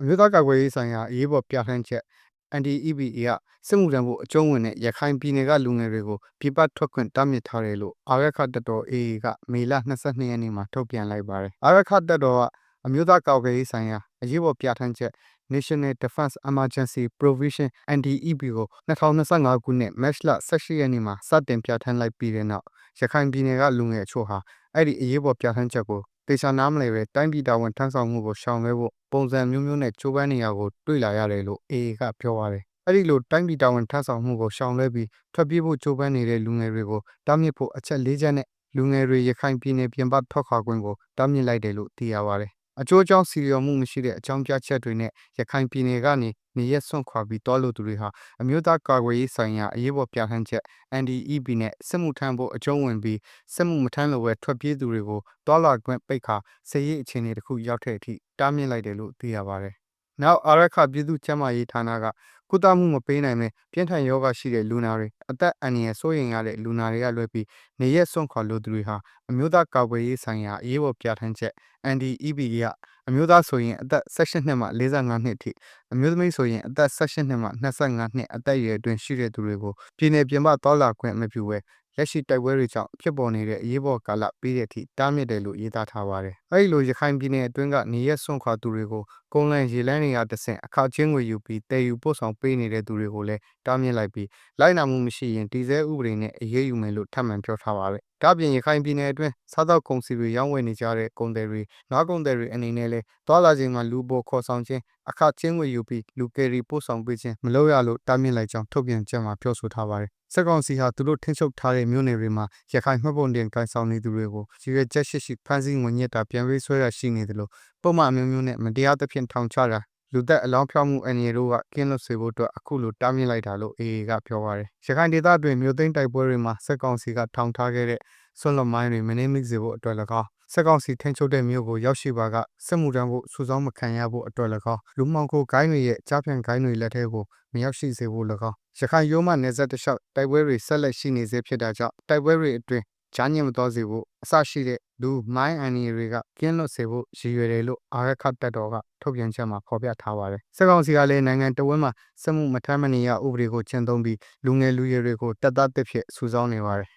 အမျိုးသားကာကွယ်ရေးဆိုင်ရာအရေးပေါ်ပြဋ္ဌာန်းချက် NDEBA ကစစ်မှုထမ်းဖို့အကျုံးဝင်တဲ့ရခိုင်ပြည်နယ်ကလူငယ်တွေကိုပြည်ပထွက်ခွင့်တားမြစ်ထားတယ်လို့အာရခတပ်တော် AA ကမေလ22ရက်နေ့မှာထုတ်ပြန်လိုက်ပါတယ်။အာရခတပ်တော်ကအမျိုးသားကာကွယ်ရေးဆိုင်ရာအရေးပေါ်ပြဋ္ဌာန်းချက် National Defense Emergency Provision NDEB ကို2025ခုနှစ်မတ်လ18ရက်နေ့မှာစတင်ပြဋ္ဌာန်းလိုက်ပြီးတဲ့နောက်ရခိုင်ပြည်နယ်ကလူငယ်အချို့ဟာအဲ့ဒီအရေးပေါ်ပြဋ္ဌာန်းချက်ကို တေချာနားမလည်ပဲတိုင်းပြည်တာဝန်ထမ်းဆောင်မှုကိုရှောင်လွှဲဖို့ပုံစံမျိုးမျိုးနဲ့ကြိုးပမ်းနေရကိုတွေ့လာရတယ်လို့ AA ကပြောပါတယ်။အဲ့ဒီလိုတိုင်းပြည်တာဝန်ထမ်းဆောင်မှုကိုရှောင်လွှဲပြီးထွက်ပြေးဖို့ကြိုးပမ်းနေတဲ့လူငယ်တွေကိုတားမြစ်ဖို့အချက်၄ချက်နဲ့လူငယ်တွေရခိုင်ပြည်နယ်ပြင်ပထွက်ခွာခွင့်ကိုတားမြစ်လိုက်တယ်လို့သိရပါတယ်။ အကျိုးအကြောင်းစီလျော်မှုမရှိတဲ့အကြောင်းပြချက်တွေနဲ့ရခိုင်ပြည်နယ်ကနေနေရက်စွန့်ခွာပြီးတောလို့သူတွေဟာအမျိုးသားကာကွယ်ရေးဆိုင်ရာအရေးပေါ်ပြဋ္ဌာန်းချက် NDEB နဲ့စစ်မှုထမ်းဖို့အကျုံးဝင်ပြီးစစ်မှုမထမ်းလို့ပဲထွက်ပြေးသူတွေကိုတောလာခွင့်ပိတ်ခါစစ်ရေးအခြေအနေတစ်ခုရောက်တဲ့အထိတားမြစ်လိုက်တယ်လို့သိရပါတယ်။နောက်အာရခပြည်သူ့ကျန်းမာရေးဌာနက ကုသမှုမပေးနိုင်ပဲပြင်းထန်ယောဂရှိတဲ့လူနာတွေအသက်အန္တရာယ်စိုးရိမ်ရတဲ့လူနာတွေကလွှဲပြီးနေရက်စွန့်ခွာလို့သူတွေဟာအမျိုးသားကာကွယ်ရေးဆိုင်ရာအရေးပေါ်ပြဋ္ဌာန်းချက် NDEB ကအမျိုးသားဆိုရင်အသက်18နှစ်မှ45နှစ်အထိအမျိုးသမီးဆိုရင်အသက်18နှစ်မှ25နှစ်အသက်အရွယ်အတွင်းရှိတဲ့သူတွေကိုပြည်내ပြင်ပတောလာခွင့်မပြုဘဲ လက်ရှိတိုက်ပွဲတွေကြောင့်ဖြစ်ပေါ်နေတဲ့အရေးပေါ်ကာလပြီးတဲ့အထိတားမြစ်တယ်လို့ရေးသားထားပါတယ်။အဲဒီလိုရခိုင်ပြည်နယ်အတွင်းကနေရက်စွန့်ခွာသူတွေကိုကုန်းလန်းရေလန်းတွေကတဆင့်အခချင်းငွေယူပြီးတည်ယူပို့ဆောင်ပေးနေတဲ့သူတွေကိုလည်းတားမြစ်လိုက်ပြီးလိုက်နာမှုမရှိရင်တည်ဆဲဥပဒေနဲ့အရေးယူမယ်လို့ထပ်မံပြောထားပါတယ်။ဒါ့အပြင်ရခိုင်ပြည်နယ်အတွင်းစားသောက်ကုန်စည်တွေရောင်းဝယ်နေကြတဲ့ကုန်သည်တွေငါးကုန်သည်တွေအနေနဲ့လည်းသွာလာချိန်မှာလူပေါ်ခေါ်ဆောင်ခြင်းအခချင်းငွေယူပြီးလူကယ်ရီပို့ဆောင်ပေးခြင်းမလုပ်ရလို့တားမြစ်လိုက်ကြောင်းထုတ်ပြန်ချက်မှာပြောဆိုထားပါတယ်။စက်ကောင်စီဟာသူတို့ထိန်းချုပ်ထားတဲ့မြို့နယ်တွေမှာရခိုင်မှတ်ပုံတင်ကိုင်ဆောင်နေသူတွေကိုရည်ရွယ်ချက်ရှိရှိဖမ်းဆီးငွေညက်တာပြန်ပေးဆွဲတာရှိနေတယ်လို့ပုံမှန်အမျိုးမျိုးနဲ့မတရားသဖြင့်ထောင်ချတာ လူသက်အလောင်းဖြောက်မှုအန်ရီတို့ကကင်းလွတ်စေဖို့အတွက်အခုလိုတားမြစ်လိုက်တာလို့ AA ကပြောပါတယ်။ရခိုင်ဒေသအတွင်းမြို့သိမ်းတိုက်ပွဲတွေမှာစက်ကောင်စီကထောင်ထားခဲ့တဲ့ဆွန့်လွတ်မိုင်းတွေမနှင်းမိစေဖို့အတွက်၎င်းစက်ကောင်စီထိန်းချုပ်တဲ့မြို့ကိုရောက်ရှိပါကစစ်မှုထမ်းဖို့စူးစောင်းမခံရဖို့အတွက်၎င်းလူမှောင်ခိုဂိုင်းတွေရဲ့ကြားဖြန့်ဂိုင်းတွေလက်ထဲကိုမရောက်ရှိစေဖို့၎င်းရခိုင်ရိုးမနယ်စပ်တလျှောက်တိုက်ပွဲတွေဆက်လက်ရှိနေစေဖြစ်တာကြောင့်တိုက်ပွဲတွေအတွင်းကြားညင်မတော်စေဖို့အစရှိတဲ့ လူမိုင်းအန်ရီတွေကကင်းလွတ်စေဖို့ရည်ရွယ်တယ်လို့အာရခတပ်တော်ကထုတ်ပြန်ချက်မှာဖော်ပြထားပါတယ်။စစ်ကောင်စီကလည်းနိုင်ငံတော်ဝန်မှာစစ်မှုမထမ်းမနေရဥပဒေကိုကျင့်သုံးပြီးလူငယ်လူရွယ်တွေကိုတပ်သားတစ်ဖြစ်စုဆောင်းနေပါတယ်